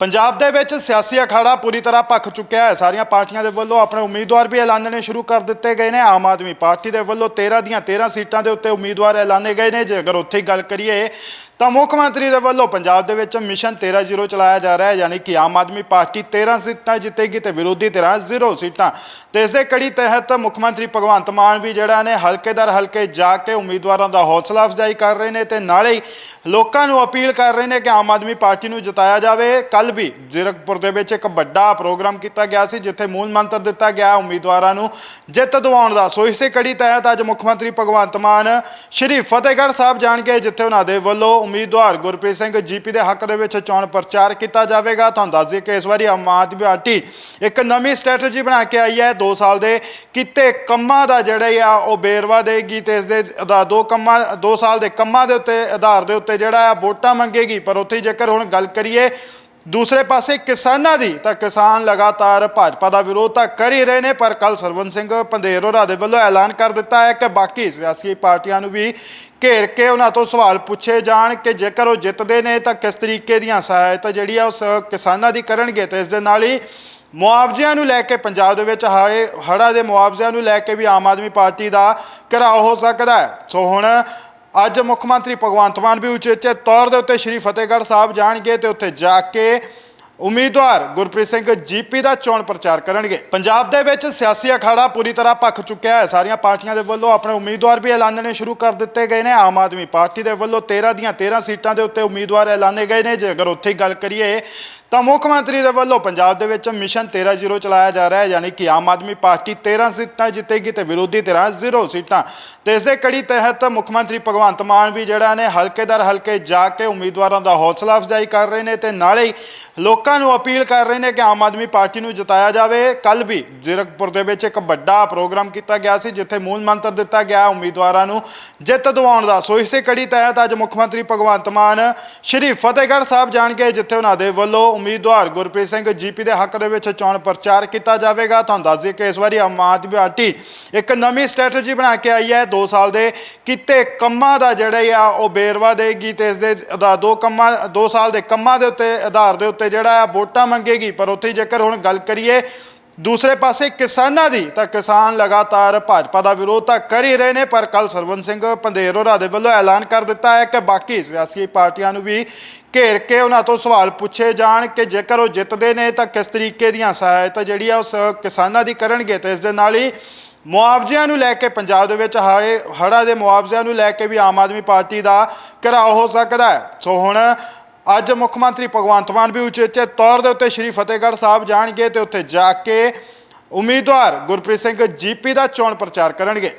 ਪੰਜਾਬ ਦੇ ਵਿੱਚ ਸਿਆਸੀ ਅਖਾੜਾ ਪੂਰੀ ਤਰ੍ਹਾਂ ਭਖ ਚੁੱਕਿਆ ਹੈ। ਸਾਰੀਆਂ ਪਾਰਟੀਆਂ ਦੇ ਵੱਲੋਂ ਆਪਣੇ ਉਮੀਦਵਾਰ ਵੀ ਐਲਾਨਣੇ ਸ਼ੁਰੂ ਕਰ ਦਿੱਤੇ ਗਏ ਨੇ। ਆਮ ਆਦਮੀ ਪਾਰਟੀ ਦੇ ਵੱਲੋਂ 13 ਦੀਆਂ 13 ਸੀਟਾਂ ਦੇ ਉੱਤੇ ਉਮੀਦਵਾਰ ਐਲਾਨੇ ਗਏ ਨੇ। ਜੇ ਅਗਰ ਉੱਥੇ ਗੱਲ ਕਰੀਏ, ਤਾਂ ਮੁੱਖ ਮੰਤਰੀ ਦੇ ਵੱਲੋਂ ਪੰਜਾਬ ਦੇ ਵਿੱਚ ਮਿਸ਼ਨ 13-0 ਚਲਾਇਆ ਜਾ ਰਿਹਾ ਹੈ। ਯਾਨੀ ਕਿ ਆਮ ਆਦਮੀ ਪਾਰਟੀ 13 ਸੀਟਾਂ ਜਿੱਤੇਗੀ ਤੇ ਵਿਰੋਧੀ ਧਿਰਾਂ 0 ਸੀਟਾਂ। ਤੇ ਇਸ ਦੇ ਕੜੀ ਤਹਿਤ ਮੁੱਖ ਮੰਤਰੀ ਭਗਵੰਤ ਮਾਨ ਵੀ ਜਿਹੜਾ ਨੇ ਹਲਕੇ ਦਰ ਹਲਕੇ ਜਾ ਕੇ ਉਮੀਦਵਾਰਾਂ ਦਾ ਹੌਸਲਾ ਅਫਜ਼ਾਈ ਕਰ ਰਹੇ ਨੇ ਤੇ ਨਾਲੇ ਹੀ ਲੋਕਾਂ ਨੂੰ ਅਪੀਲ ਕਰ ਰਹੇ ਨੇ ਕਿ ਆਮ ਆਦਮੀ ਪਾਰਟੀ ਨੂੰ ਜਿਤਾਇਆ ਜਾਵੇ। ਕੱਲ ਵੀ ਜ਼ੀਰਕਪੁਰ ਦੇ ਵਿੱਚ ਇੱਕ ਵੱਡਾ ਪ੍ਰੋਗਰਾਮ ਕੀਤਾ ਗਿਆ ਸੀ, ਜਿੱਥੇ ਮੂਲ ਮੰਤਰ ਦਿੱਤਾ ਗਿਆ ਉਮੀਦਵਾਰਾਂ ਨੂੰ ਜਿੱਤ ਦਿਵਾਉਣ ਦਾ। ਸੋ ਇਸੇ ਕੜੀ ਤਹਿਤ ਅੱਜ ਮੁੱਖ ਮੰਤਰੀ ਭਗਵੰਤ ਮਾਨ ਸ਼੍ਰੀ ਫਤਿਹਗੜ੍ਹ ਸਾਹਿਬ ਜਾਣਗੇ, ਜਿੱਥੇ ਉਹਨਾਂ ਦੇ ਵੱਲੋਂ ਉਮੀਦਵਾਰ ਗੁਰਪ੍ਰੀਤ ਸਿੰਘ ਜੀਪੀ ਦੇ ਹੱਕ ਦੇ ਵਿੱਚ ਚੋਣ ਪ੍ਰਚਾਰ ਕੀਤਾ ਜਾਵੇਗਾ। ਤੁਹਾਨੂੰ ਦੱਸ ਦਈਏ ਕਿ ਇਸ ਵਾਰੀ ਆਮ ਆਦਮੀ ਪਾਰਟੀ ਇੱਕ ਨਵੀਂ ਸਟ੍ਰੈਟਜੀ ਬਣਾ ਕੇ ਆਈ ਹੈ। 2 ਸਾਲ ਦੇ ਕੀਤੇ ਕੰਮਾਂ ਦਾ ਜਿਹੜਾ ਆ ਉਹ ਬੇਰਵਾ ਦੇਗੀ ਤੇ ਇਸ ਦੇ ਦੋ ਕੰਮਾਂ 2 ਸਾਲ ਦੇ ਕੰਮਾਂ ਦੇ ਉੱਤੇ, ਆਧਾਰ ਦੇ ਉੱਤੇ ਜਿਹੜਾ ਆ ਵੋਟਾਂ ਮੰਗੇਗੀ। ਪਰ ਉੱਥੇ ਜੇਕਰ ਹੁਣ ਗੱਲ ਕਰੀਏ ਦੂਸਰੇ ਪਾਸੇ ਕਿਸਾਨਾਂ ਦੀ, ਤਾਂ ਕਿਸਾਨ ਲਗਾਤਾਰ ਭਾਜਪਾ ਦਾ ਵਿਰੋਧ ਤਾਂ ਕਰ ਹੀ ਰਹੇ ਨੇ, ਪਰ ਕੱਲ ਸਰਵਨ ਸਿੰਘ ਪੰਧੇਰ ਹੋਰਾਂ ਦੇ ਵੱਲੋਂ ਐਲਾਨ ਕਰ ਦਿੱਤਾ ਹੈ ਕਿ ਬਾਕੀ ਸਿਆਸੀ ਪਾਰਟੀਆਂ ਨੂੰ ਵੀ ਘੇਰ ਕੇ ਉਹਨਾਂ ਤੋਂ ਸਵਾਲ ਪੁੱਛੇ ਜਾਣ ਕਿ ਜੇਕਰ ਉਹ ਜਿੱਤਦੇ ਨੇ ਤਾਂ ਕਿਸ ਤਰੀਕੇ ਦੀਆਂ ਸਹਾਇਤਾ ਜਿਹੜੀ ਆ ਉਸ ਕਿਸਾਨਾਂ ਦੀ ਕਰਨਗੇ, ਤੇ ਇਸ ਦੇ ਨਾਲ ਹੀ ਮੁਆਵਜ਼ਿਆਂ ਨੂੰ ਲੈ ਕੇ ਪੰਜਾਬ ਦੇ ਵਿੱਚ ਹਾਏ, ਹੜ੍ਹਾਂ ਦੇ ਮੁਆਵਜ਼ਿਆਂ ਨੂੰ ਲੈ ਕੇ ਵੀ ਆਮ ਆਦਮੀ ਪਾਰਟੀ ਦਾ ਘਿਰਾਓ ਹੋ ਸਕਦਾ ਹੈ। ਸੋ ਹੁਣ ਅੱਜ ਮੁੱਖ ਮੰਤਰੀ ਭਗਵੰਤ ਮਾਨ ਵੀ ਉਚੇਚੇ ਤੌਰ ਦੇ ਉੱਤੇ ਸ਼੍ਰੀ ਫਤਿਹਗੜ੍ਹ ਸਾਹਿਬ ਜਾਣਗੇ ਤੇ ਉੱਥੇ ਜਾ ਕੇ ਉਮੀਦਵਾਰ ਗੁਰਪ੍ਰੀਤ ਸਿੰਘ ਜੀਪੀ ਦਾ ਚੋਣ ਪ੍ਰਚਾਰ ਕਰਨਗੇ। ਪੰਜਾਬ ਦੇ ਵਿੱਚ ਸਿਆਸੀ ਅਖਾੜਾ ਪੂਰੀ ਤਰ੍ਹਾਂ ਭਖ ਚੁੱਕਿਆ ਹੈ। ਸਾਰੀਆਂ ਪਾਰਟੀਆਂ ਦੇ ਵੱਲੋਂ ਆਪਣੇ ਉਮੀਦਵਾਰ ਵੀ ਐਲਾਨਣੇ ਸ਼ੁਰੂ ਕਰ ਦਿੱਤੇ ਗਏ ਨੇ। ਆਮ ਆਦਮੀ ਪਾਰਟੀ ਦੇ ਵੱਲੋਂ 13 ਦੀਆਂ 13 ਸੀਟਾਂ ਦੇ ਉੱਤੇ ਉਮੀਦਵਾਰ ਐਲਾਨੇ ਗਏ ਨੇ। ਜੇ ਅਗਰ ਉੱਥੇ ਗੱਲ ਕਰੀਏ ਤਾਂ ਮੁੱਖ ਮੰਤਰੀ ਦੇ ਵੱਲੋਂ ਪੰਜਾਬ ਦੇ ਵਿੱਚ ਮਿਸ਼ਨ 13-0 ਚਲਾਇਆ ਜਾ ਰਿਹਾ ਹੈ, ਯਾਨੀ ਕਿ ਆਮ ਆਦਮੀ ਪਾਰਟੀ 13 ਸੀਟਾਂ ਜਿੱਤੇਗੀ ਤੇ ਵਿਰੋਧੀ ਧਿਰਾਂ 0 ਸੀਟਾਂ। ਤੇ ਇਸੇ ਕੜੀ ਤਹਿਤ ਮੁੱਖ ਮੰਤਰੀ ਭਗਵੰਤ ਮਾਨ ਵੀ ਜਿਹੜਾ ਨੇ ਹਲਕੇ ਦਰ ਹਲਕੇ ਜਾ ਕੇ ਉਮੀਦਵਾਰਾਂ ਦਾ ਹੌਸਲਾ ਅਫਜ਼ਾਈ ਕਰ ਰਹੇ ਨੇ ਤੇ ਨਾਲੇ ਹੀ ਲੋਕਾਂ ਨੂੰ ਅਪੀਲ ਕਰ ਰਹੇ ਨੇ ਕਿ ਆਮ ਆਦਮੀ ਪਾਰਟੀ ਨੂੰ ਜਿਤਾਇਆ ਜਾਵੇ। ਕੱਲ ਵੀ ਜ਼ੀਰਕਪੁਰ ਦੇ ਵਿੱਚ ਇੱਕ ਵੱਡਾ ਪ੍ਰੋਗਰਾਮ ਕੀਤਾ ਗਿਆ ਸੀ, ਜਿੱਥੇ ਮੂਲ ਮੰਤਰ ਦਿੱਤਾ ਗਿਆ ਉਮੀਦਵਾਰਾਂ ਨੂੰ ਜਿੱਤ ਦਿਵਾਉਣ ਦਾ। ਸੋ ਇਸੇ ਕੜੀ ਤਹਿਤ ਅੱਜ ਮੁੱਖ ਮੰਤਰੀ ਭਗਵੰਤ ਮਾਨ ਸ਼੍ਰੀ ਫਤਿਹਗੜ੍ਹ ਸਾਹਿਬ ਜਾਣਗੇ, ਜਿੱਥੇ ਉਹਨਾਂ ਦੇ ਵੱਲੋਂ ਉਮੀਦਵਾਰ ਗੁਰਪ੍ਰੀਤ ਸਿੰਘ ਜੀਪੀ ਦੇ ਹੱਕ ਦੇ ਵਿੱਚ ਚੋਣ ਪ੍ਰਚਾਰ ਕੀਤਾ ਜਾਵੇਗਾ। ਤੁਹਾਨੂੰ ਦੱਸ ਦਈਏ ਕਿ ਇਸ ਵਾਰੀ ਆਮ ਆਦਮੀ ਪਾਰਟੀ ਇੱਕ ਨਵੀਂ ਸਟ੍ਰੈਟਜੀ ਬਣਾ ਕੇ ਆਈ ਹੈ। 2 ਸਾਲ ਦੇ ਕੀਤੇ ਕੰਮਾਂ ਦਾ ਜਿਹੜਾ ਆ, ਉਹ ਬੇਰਵਾ ਦੇਗੀ ਤੇ ਇਸ ਦੇ ਦੋ ਕੰਮਾਂ 2 ਸਾਲ ਦੇ ਕੰਮਾਂ ਦੇ ਉੱਤੇ, ਆਧਾਰ ਦੇ ਉੱਤੇ ਜਿਹੜਾ ਆ, ਵੋਟਾਂ ਮੰਗੇਗੀ। ਪਰ ਉੱਥੇ ਜੇਕਰ ਹੁਣ ਗੱਲ ਕਰੀਏ ਦੂਸਰੇ ਪਾਸੇ ਕਿਸਾਨਾਂ ਦੀ, ਤਾਂ ਕਿਸਾਨ ਲਗਾਤਾਰ ਭਾਜਪਾ ਦਾ ਵਿਰੋਧ ਤਾਂ ਕਰ ਹੀ ਰਹੇ ਨੇ, ਪਰ ਕੱਲ ਸਰਵਨ ਸਿੰਘ ਪੰਧੇਰ ਹੋਰਾਂ ਦੇ ਵੱਲੋਂ ਐਲਾਨ ਕਰ ਦਿੱਤਾ ਹੈ ਕਿ ਬਾਕੀ ਸਿਆਸੀ ਪਾਰਟੀਆਂ ਨੂੰ ਵੀ ਘੇਰ ਕੇ ਉਹਨਾਂ ਤੋਂ ਸਵਾਲ ਪੁੱਛੇ ਜਾਣ ਕਿ ਜੇਕਰ ਉਹ ਜਿੱਤਦੇ ਨੇ, ਤਾਂ ਕਿਸ ਤਰੀਕੇ ਦੀਆਂ ਸਹਾਇਤਾ ਜਿਹੜੀ ਆ ਉਸ ਕਿਸਾਨਾਂ ਦੀ ਕਰਨਗੇ, ਤੇ ਇਸ ਦੇ ਨਾਲ ਹੀ ਮੁਆਵਜ਼ਿਆਂ ਨੂੰ ਲੈ ਕੇ ਪੰਜਾਬ ਦੇ ਵਿੱਚ ਹਾਏ ਹੜ੍ਹਾਂ ਦੇ ਮੁਆਵਜ਼ਿਆਂ ਨੂੰ ਲੈ ਕੇ ਵੀ ਆਮ ਆਦਮੀ ਪਾਰਟੀ ਦਾ ਘਿਰਾਓ ਹੋ ਸਕਦਾ ਹੈ। ਸੋ ਹੁਣ ਅੱਜ ਮੁੱਖ ਮੰਤਰੀ ਭਗਵੰਤ ਮਾਨ ਵੀ ਉਚੇਚੇ ਤੌਰ ਦੇ ਉੱਤੇ ਸ਼੍ਰੀ ਫਤਿਹਗੜ੍ਹ ਸਾਹਿਬ ਜਾਣਗੇ ਤੇ ਉੱਥੇ ਜਾ ਕੇ ਉਮੀਦਵਾਰ ਗੁਰਪ੍ਰੀਤ ਸਿੰਘ ਜੀਪੀ ਦਾ ਚੋਣ ਪ੍ਰਚਾਰ ਕਰਨਗੇ।